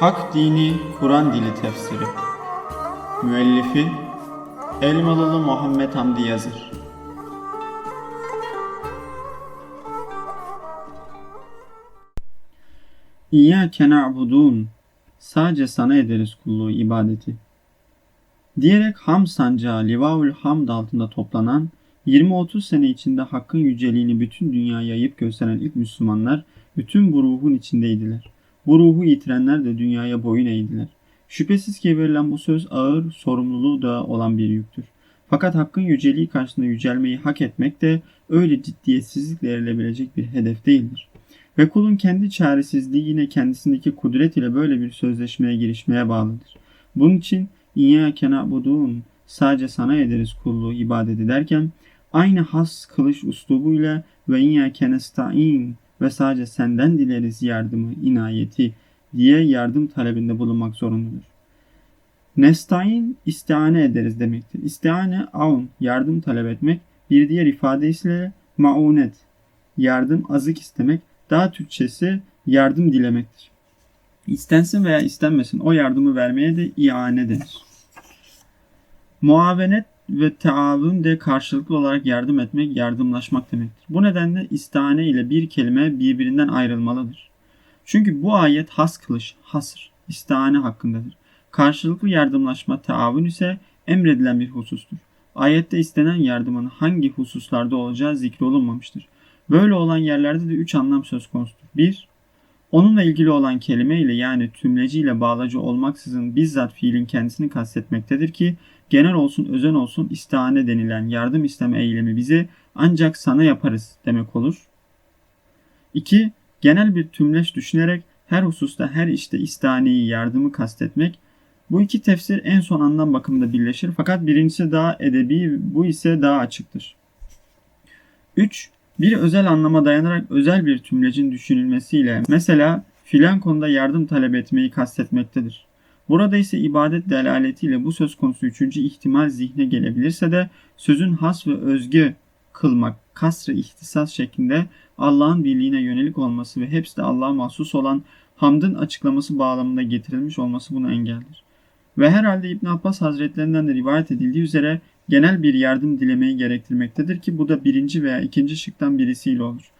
Hak Dini Kur'an Dili Tefsiri Müellifi Elmalılı Muhammed Hamdi Yazır İyyâke na'budûn Sadece sana ederiz kulluğu ibadeti. Diyerek ham sancağı Livaul Hamd altında toplanan 20-30 sene içinde hakkın yüceliğini bütün dünyaya yayıp gösteren ilk Müslümanlar bütün bu ruhun içindeydiler. Bu ruhu yitirenler de dünyaya boyun eğdiler. Şüphesiz ki verilen bu söz ağır, sorumluluğu da olan bir yüktür. Fakat hakkın yüceliği karşısında yücelmeyi hak etmek de öyle ciddiyetsizlikle erilebilecek bir hedef değildir. Ve kulun kendi çaresizliği yine kendisindeki kudret ile böyle bir sözleşmeye girişmeye bağlıdır. Bunun için İyyâke na'budûn sadece sana ederiz kulluğu ibadeti derken aynı has kılıç uslubuyla ve İyyâke nesta'in ve sadece senden dileriz yardımı, inayeti diye yardım talebinde bulunmak zorundadır. Nestaîn istiane ederiz demektir. İstiane avun, yardım talep etmek. Bir diğer ifade ise maunet, yardım azık istemek. Daha Türkçesi yardım dilemektir. İstensin veya istenmesin o yardımı vermeye de iane denir. Muavenet ve taavun de karşılıklı olarak yardım etmek, yardımlaşmak demektir. Bu nedenle istane ile bir kelime birbirinden ayrılmalıdır. Çünkü bu ayet has kılış, hasır, istane hakkındadır. Karşılıklı yardımlaşma, taavun ise emredilen bir husustur. Ayette istenen yardımın hangi hususlarda olacağı zikrolunmamıştır. Böyle olan yerlerde de üç anlam söz konusudur. 1. Onunla ilgili olan kelime ile yani tümleci ile bağlacı olmaksızın bizzat fiilin kendisini kastetmektedir ki genel olsun özen olsun istihane denilen yardım isteme eylemi bize ancak sana yaparız demek olur. 2. Genel bir tümleç düşünerek her hususta her işte istihaneyi yardımı kastetmek bu iki tefsir en son anlam bakımında birleşir fakat birincisi daha edebi bu ise daha açıktır. 3. Bir özel anlama dayanarak özel bir tümlecin düşünülmesiyle mesela filan konuda yardım talep etmeyi kastetmektedir. Burada ise ibadet delaletiyle bu söz konusu üçüncü ihtimal zihne gelebilirse de sözün has ve özgü kılmak, kasrı ihtisas şeklinde Allah'ın birliğine yönelik olması ve hepsi de Allah'a mahsus olan hamdın açıklaması bağlamında getirilmiş olması bunu engeldir. Ve herhalde İbn Abbas Hazretlerinden de rivayet edildiği üzere genel bir yardım dilemeyi gerektirmektedir ki bu da birinci veya ikinci şıktan birisiyle olur.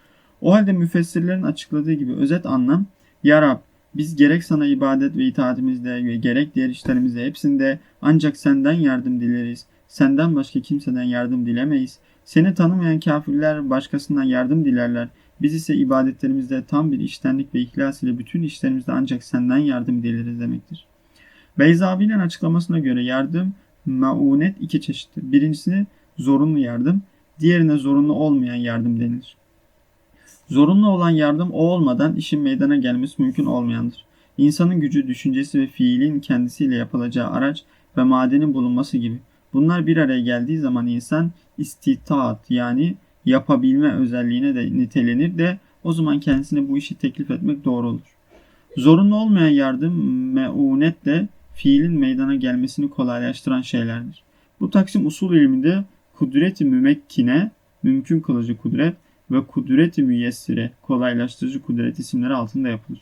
O halde müfessirlerin açıkladığı gibi özet anlam Ya Rab biz gerek sana ibadet ve itaatimizde ve gerek diğer işlerimizde hepsinde ancak senden yardım dileriz. Senden başka kimseden yardım dilemeyiz. Seni tanımayan kafirler başkasından yardım dilerler. Biz ise ibadetlerimizde tam bir iştenlik ve ihlas ile bütün işlerimizde ancak senden yardım dileriz demektir. Beyzavi'nin açıklamasına göre yardım maunet iki çeşittir. Birincisini zorunlu yardım, diğerine zorunlu olmayan yardım denilir. Zorunlu olan yardım o olmadan işin meydana gelmesi mümkün olmayandır. İnsanın gücü, düşüncesi ve fiilin kendisiyle yapılacağı araç ve madenin bulunması gibi. Bunlar bir araya geldiği zaman insan istitaat yani yapabilme özelliğine de nitelenir de o zaman kendisine bu işi teklif etmek doğru olur. Zorunlu olmayan yardım meunetle fiilin meydana gelmesini kolaylaştıran şeylerdir. Bu taksim usul ilminde kudreti mümekkine, mümkün kılıcı kudret ve kudreti müyessire, kolaylaştırıcı kudret isimleri altında yapılır.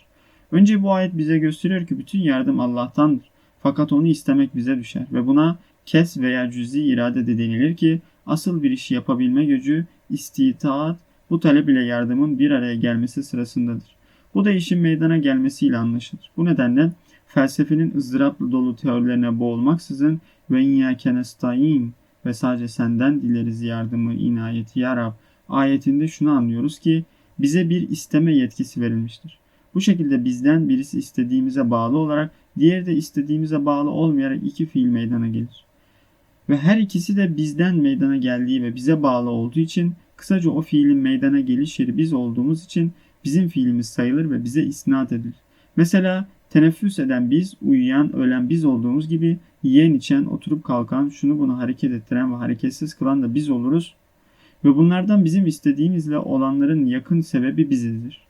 Önce bu ayet bize gösteriyor ki bütün yardım Allah'tandır. Fakat onu istemek bize düşer ve buna kes veya cüzi irade de denilir ki asıl bir işi yapabilme gücü, istitaat, bu talep ile yardımın bir araya gelmesi sırasındadır. Bu da işin meydana gelmesiyle anlaşılır. Bu nedenle felsefenin ızdıraplı dolu teorilerine boğulmaksızın ve iyyâke nestaîn ve sadece senden dileriz yardımı, inayeti ya Rab ayetinde şunu anlıyoruz ki bize bir isteme yetkisi verilmiştir. Bu şekilde bizden birisi istediğimize bağlı olarak diğeri de istediğimize bağlı olmayarak iki fiil meydana gelir. Ve her ikisi de bizden meydana geldiği ve bize bağlı olduğu için kısaca o fiilin meydana geliş yeri biz olduğumuz için bizim fiilimiz sayılır ve bize isnat edilir. Mesela teneffüs eden biz, uyuyan, ölen biz olduğumuz gibi yiyen, içen, oturup kalkan, şunu bunu hareket ettiren ve hareketsiz kılan da biz oluruz. Ve bunlardan bizim istediğimizle olanların yakın sebebi bizizdir.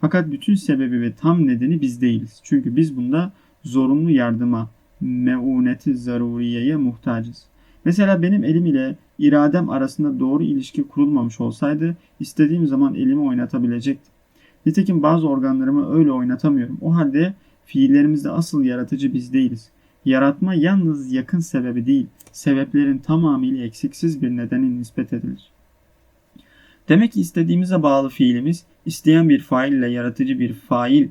Fakat bütün sebebi ve tam nedeni biz değiliz. Çünkü biz bunda zorunlu yardıma, meuneti zaruriyeye muhtacız. Mesela benim elim ile iradem arasında doğru ilişki kurulmamış olsaydı istediğim zaman elimi oynatabilecektim. Nitekim bazı organlarımı öyle oynatamıyorum. O halde fiillerimizde asıl yaratıcı biz değiliz. Yaratma yalnız yakın sebebi değil, sebeplerin tamamıyla eksiksiz bir nedeni nispet edilir. Demek ki istediğimize bağlı fiilimiz, isteyen bir fail ile yaratıcı bir fail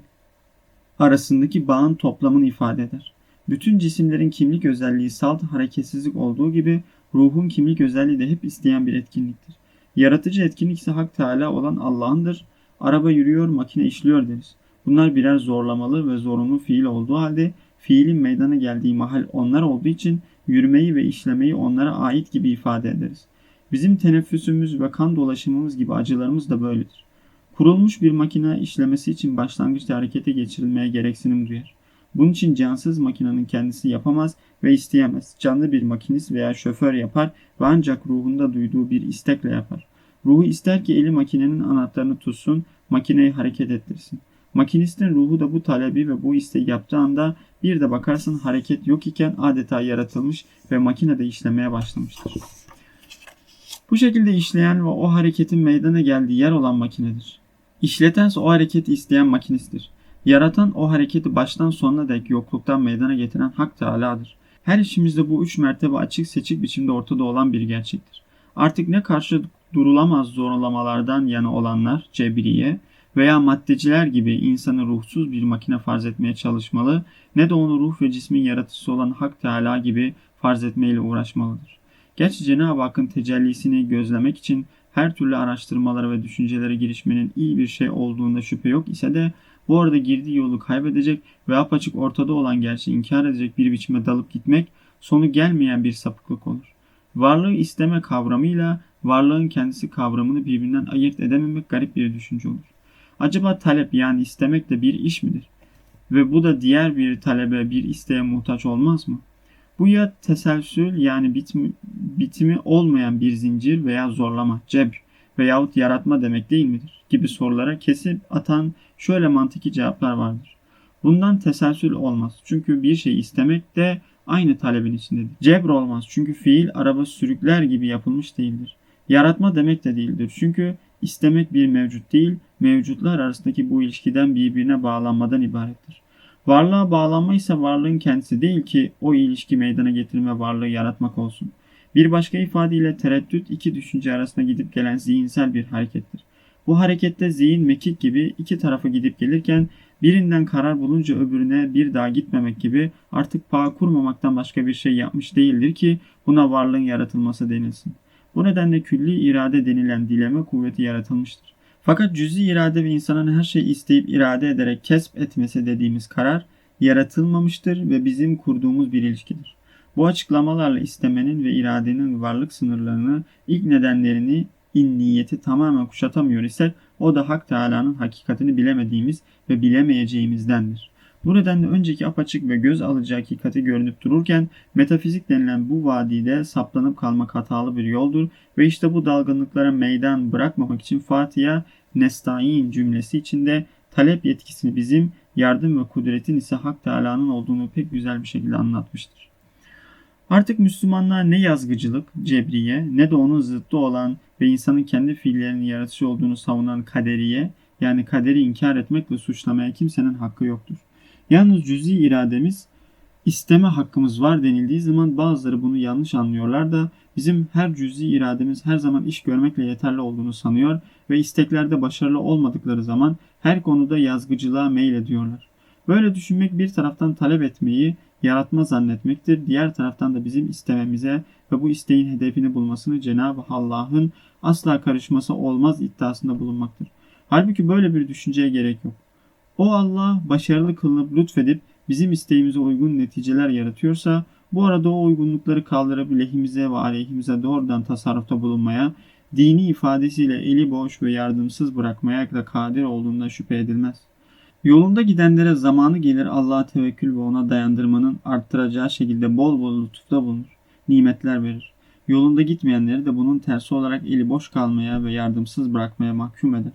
arasındaki bağın toplamını ifade eder. Bütün cisimlerin kimlik özelliği salt hareketsizlik olduğu gibi ruhun kimlik özelliği de hep isteyen bir etkinliktir. Yaratıcı etkinlik ise Hak Teala olan Allah'ındır. Araba yürüyor, makine işliyor deriz. Bunlar birer zorlamalı ve zorunlu fiil olduğu halde fiilin meydana geldiği mahal onlar olduğu için yürümeyi ve işlemeyi onlara ait gibi ifade ederiz. Bizim teneffüsümüz ve kan dolaşımımız gibi acılarımız da böyledir. Kurulmuş bir makine işlemesi için başlangıçta harekete geçirilmeye gereksinim duyar. Bunun için cansız makinenin kendisi yapamaz ve isteyemez. Canlı bir makinist veya şoför yapar ve ancak ruhunda duyduğu bir istekle yapar. Ruhu ister ki eli makinenin anahtarını tutsun, makineyi hareket ettirsin. Makinistin ruhu da bu talebi ve bu isteği yaptığı anda bir de bakarsın hareket yok iken adeta yaratılmış ve makine de işlemeye başlamıştır. Bu şekilde işleyen ve o hareketin meydana geldiği yer olan makinedir. İşletense o hareketi isteyen makinisttir. Yaratan o hareketi baştan sonuna dek yokluktan meydana getiren Hak Teala'dır. Her işimizde bu üç mertebe açık seçik biçimde ortada olan bir gerçektir. Artık ne karşı durulamaz zorlamalardan yana olanlar, cebriye veya maddeciler gibi insanı ruhsuz bir makine farz etmeye çalışmalı, ne de onu ruh ve cismin yaratıcısı olan Hak Teala gibi farz etmeyle uğraşmalıdır. Gerçi Cenab-ı Hakk'ın tecellisini gözlemek için her türlü araştırmalara ve düşüncelere girişmenin iyi bir şey olduğunda şüphe yok ise de bu arada girdiği yolu kaybedecek ve apaçık ortada olan gerçeği inkar edecek bir biçime dalıp gitmek sonu gelmeyen bir sapıklık olur. Varlığı isteme kavramıyla varlığın kendisi kavramını birbirinden ayırt edememek garip bir düşünce olur. Acaba talep yani istemek de bir iş midir? Ve bu da diğer bir talebe bir isteğe muhtaç olmaz mı? Bu ya teselsül yani bitmi, bitimi olmayan bir zincir veya zorlama, cebr veyahut yaratma demek değil midir? Gibi sorulara kesip atan şöyle mantıki cevaplar vardır. Bundan teselsül olmaz. Çünkü bir şey istemek de aynı talebin içindedir. Cebr olmaz. Çünkü fiil araba sürükler gibi yapılmış değildir. Yaratma demek de değildir. Çünkü istemek bir mevcut değil, mevcutlar arasındaki bu ilişkiden birbirine bağlanmadan ibarettir. Varlığa bağlanma ise varlığın kendisi değil ki o ilişki meydana getirme varlığı yaratmak olsun. Bir başka ifadeyle tereddüt iki düşünce arasında gidip gelen zihinsel bir harekettir. Bu harekette zihin mekik gibi iki tarafa gidip gelirken birinden karar bulunca öbürüne bir daha gitmemek gibi artık bağ kurmamaktan başka bir şey yapmış değildir ki buna varlığın yaratılması denilsin. Bu nedenle külli irade denilen dileme kuvveti yaratılmıştır. Fakat cüzi irade ve insanın her şeyi isteyip irade ederek kesp etmesi dediğimiz karar yaratılmamıştır ve bizim kurduğumuz bir ilişkidir. Bu açıklamalarla istemenin ve iradenin varlık sınırlarını, ilk nedenlerini, in niyeti tamamen kuşatamıyor isek o da Hak Teala'nın hakikatini bilemediğimiz ve bilemeyeceğimizdendir. Bu nedenle önceki apaçık ve göz alıcı hakikati görünüp dururken metafizik denilen bu vadide saplanıp kalmak hatalı bir yoldur ve işte bu dalgınlıklara meydan bırakmamak için Fatiha Nestaîn cümlesi içinde talep yetkisini bizim, yardım ve kudretin ise Hak Teala'nın olduğunu pek güzel bir şekilde anlatmıştır. Artık Müslümanlar ne yazgıcılık, cebriye, ne de onun zıttı olan ve insanın kendi fiillerinin yaratıcı olduğunu savunan kaderiye, yani kaderi inkar etmek ve suçlamaya kimsenin hakkı yoktur. Yalnız cüzi irademiz, isteme hakkımız var denildiği zaman bazıları bunu yanlış anlıyorlar da bizim her cüzi irademiz her zaman iş görmekle yeterli olduğunu sanıyor ve isteklerde başarılı olmadıkları zaman her konuda yazgıcılığa meylediyorlar. Böyle düşünmek bir taraftan talep etmeyi, yaratma zannetmektir. Diğer taraftan da bizim istememize ve bu isteğin hedefini bulmasını Cenab-ı Allah'ın asla karışması olmaz iddiasında bulunmaktır. Halbuki böyle bir düşünceye gerek yok. O Allah başarılı kılınıp lütfedip bizim isteğimize uygun neticeler yaratıyorsa bu arada o uygunlukları kaldırıp lehimize ve aleyhimize doğrudan tasarrufta bulunmaya, dini ifadesiyle eli boş ve yardımsız bırakmaya da kadir olduğundan şüphe edilmez. Yolunda gidenlere zamanı gelir Allah'a tevekkül ve ona dayandırmanın arttıracağı şekilde bol bol lütufta bulunur, nimetler verir. Yolunda gitmeyenleri de bunun tersi olarak eli boş kalmaya ve yardımsız bırakmaya mahkum eder.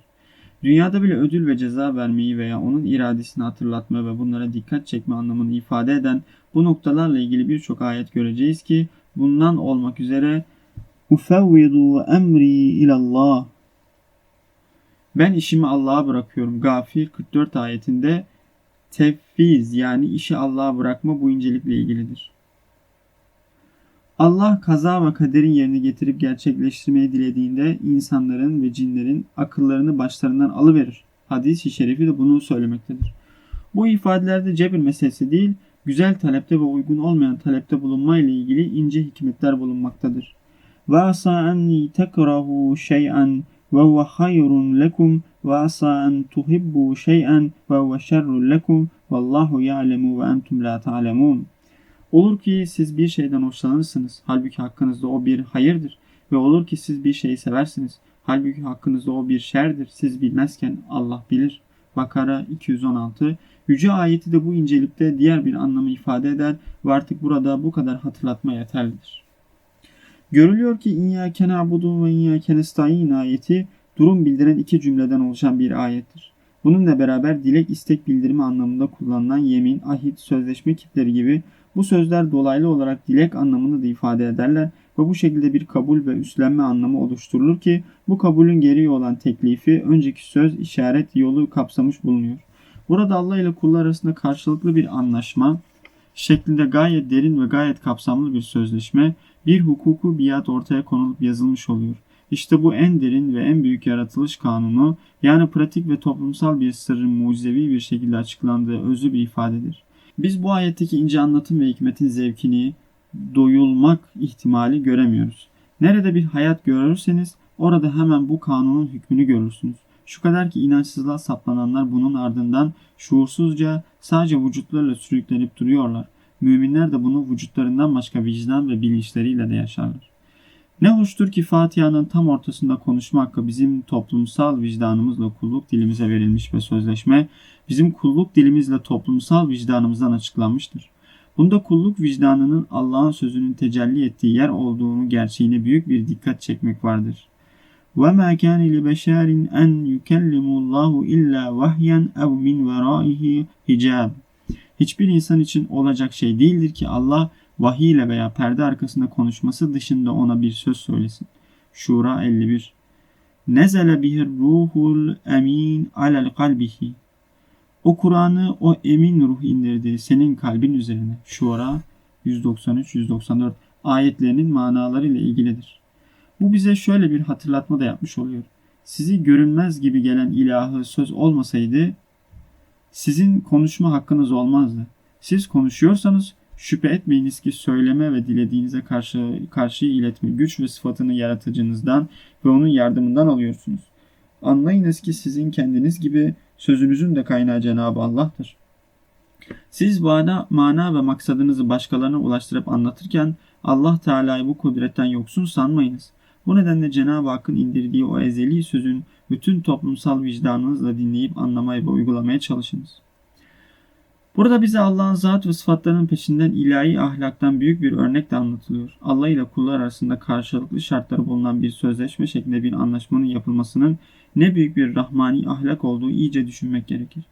Dünyada bile ödül ve ceza vermeyi veya onun iradesini hatırlatma ve bunlara dikkat çekme anlamını ifade eden bu noktalarla ilgili birçok ayet göreceğiz ki bundan olmak üzere Ufevvidu emri ilallah Ben işimi Allah'a bırakıyorum. Gafir 44 ayetinde tef Tefviz yani işi Allah'a bırakma bu incelikle ilgilidir. Allah kaza ve kaderin yerini getirip gerçekleştirmeyi dilediğinde insanların ve cinlerin akıllarını başlarından alıverir. Hadis-i şerifi de bunu söylemektedir. Bu ifadelerde cebir meselesi değil, güzel talepte ve uygun olmayan talepte bulunma ile ilgili ince hikmetler bulunmaktadır. Ve asa enni tekrahu şey'en ve huve hayrun lekum ve asa en tuhibbu şey'en ve huve şerrun lekum vallahu ya'lemu ve entum la ta'lemun. Olur ki siz bir şeyden hoşlanırsınız. Halbuki hakkınızda o bir hayırdır. Ve olur ki siz bir şeyi seversiniz. Halbuki hakkınızda o bir şerdir. Siz bilmezken Allah bilir. Bakara 216 Yüce ayeti de bu incelikte diğer bir anlamı ifade eder ve artık burada bu kadar hatırlatma yeterlidir. Görülüyor ki İyyâke na'budu ve İyyâke nestaîn ayeti durum bildiren iki cümleden oluşan bir ayettir. Bununla beraber dilek istek bildirimi anlamında kullanılan yemin, ahit, sözleşme kitleri gibi bu sözler dolaylı olarak dilek anlamını da ifade ederler ve bu şekilde bir kabul ve üstlenme anlamı oluşturulur ki bu kabulün gereği olan teklifi önceki söz işaret yolu kapsamış bulunuyor. Burada Allah ile kullar arasında karşılıklı bir anlaşma şeklinde gayet derin ve gayet kapsamlı bir sözleşme, bir hukuku biat ortaya konulup yazılmış oluyor. İşte bu en derin ve en büyük yaratılış kanunu yani pratik ve toplumsal bir sırrın mucizevi bir şekilde açıklandığı özlü bir ifadedir. Biz bu ayetteki ince anlatım ve hikmetin zevkini doyulmak ihtimali göremiyoruz. Nerede bir hayat görürseniz orada hemen bu kanunun hükmünü görürsünüz. Şu kadar ki inançsızlığa saplananlar bunun ardından şuursuzca sadece vücutlarıyla sürüklenip duruyorlar. Müminler de bunu vücutlarından başka vicdan ve bilinçleriyle de yaşarlar. Ne hoştur ki Fatiha'nın tam ortasında konuşma hakkı bizim toplumsal vicdanımızla kulluk dilimize verilmiş ve sözleşme bizim kulluk dilimizle toplumsal vicdanımızdan açıklanmıştır. Bunda kulluk vicdanının Allah'ın sözünün tecelli ettiği yer olduğunu gerçeğine büyük bir dikkat çekmek vardır. وَمَا كَانَ لِبَشَارٍ أَنْ يُكَلِّمُ اللّٰهُ إِلَّا وَحْيًا اَوْ مِنْ وَرَائِهِ hicab. Hiçbir insan için olacak şey değildir ki Allah vahiy ile veya perde arkasında konuşması dışında ona bir söz söylesin. Şura 51 Nezele bihir ruhul emin alel kalbihi O Kur'an'ı o emin ruh indirdi senin kalbin üzerine. Şura 193-194 ayetlerinin manaları ile ilgilidir. Bu bize şöyle bir hatırlatma da yapmış oluyor. Sizi görünmez gibi gelen ilahı söz olmasaydı sizin konuşma hakkınız olmazdı. Siz konuşuyorsanız şüphe etmeyiniz ki söyleme ve dilediğinize karşı karşı iletme güç ve sıfatını yaratıcınızdan ve onun yardımından alıyorsunuz. Anlayınız ki sizin kendiniz gibi sözünüzün de kaynağı Cenab-ı Allah'tır. Siz mana, mana ve maksadınızı başkalarına ulaştırıp anlatırken Allah Teala'yı bu kudretten yoksun sanmayınız. Bu nedenle Cenab-ı Hakk'ın indirdiği o ezeli sözün bütün toplumsal vicdanınızla dinleyip anlamaya ve uygulamaya çalışınız. Burada bize Allah'ın zat ve sıfatlarının peşinden ilahi ahlaktan büyük bir örnek de anlatılıyor. Allah ile kullar arasında karşılıklı şartları bulunan bir sözleşme şeklinde bir anlaşmanın yapılmasının ne büyük bir rahmani ahlak olduğu iyice düşünmek gerekir.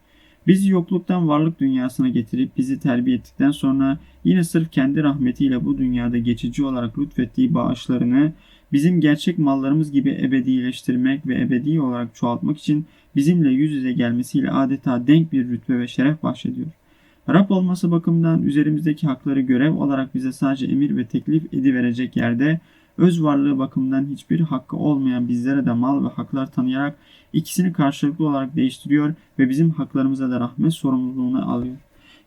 Bizi yokluktan varlık dünyasına getirip bizi terbiye ettikten sonra yine sırf kendi rahmetiyle bu dünyada geçici olarak lütfettiği bağışlarını bizim gerçek mallarımız gibi ebedileştirmek ve ebedi olarak çoğaltmak için bizimle yüz yüze gelmesiyle adeta denk bir rütbe ve şeref bahşediyor. Rab olması bakımından üzerimizdeki hakları görev olarak bize sadece emir ve teklif ediverecek yerde öz varlığı bakımından hiçbir hakkı olmayan bizlere de mal ve haklar tanıyarak ikisini karşılıklı olarak değiştiriyor ve bizim haklarımıza da rahmet sorumluluğunu alıyor.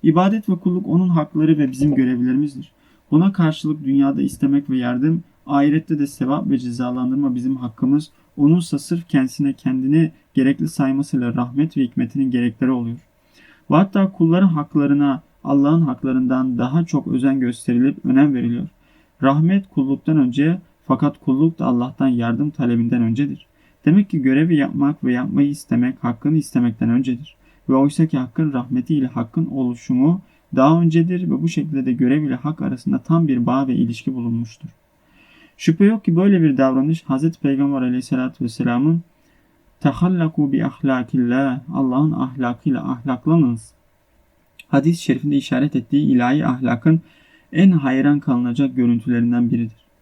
İbadet ve kulluk onun hakları ve bizim görevlerimizdir. Buna karşılık dünyada istemek ve yardım, ahirette de sevap ve cezalandırma bizim hakkımız, onunsa sırf kendisine kendini gerekli saymasıyla rahmet ve hikmetinin gerekleri oluyor. Ve hatta kulların haklarına Allah'ın haklarından daha çok özen gösterilip önem veriliyor. Rahmet kulluktan önce fakat kulluk da Allah'tan yardım talebinden öncedir. Demek ki görevi yapmak ve yapmayı istemek hakkını istemekten öncedir. Ve oysa ki hakkın rahmetiyle hakkın oluşumu daha öncedir ve bu şekilde de görev ile hak arasında tam bir bağ ve ilişki bulunmuştur. Şüphe yok ki böyle bir davranış Hz. Peygamber aleyhissalatü vesselamın tehallaku bi ahlakillah Allah'ın ahlakıyla ahlaklanınız. Hadis-i şerifinde işaret ettiği ilahi ahlakın en hayran kalınacak görüntülerinden biridir.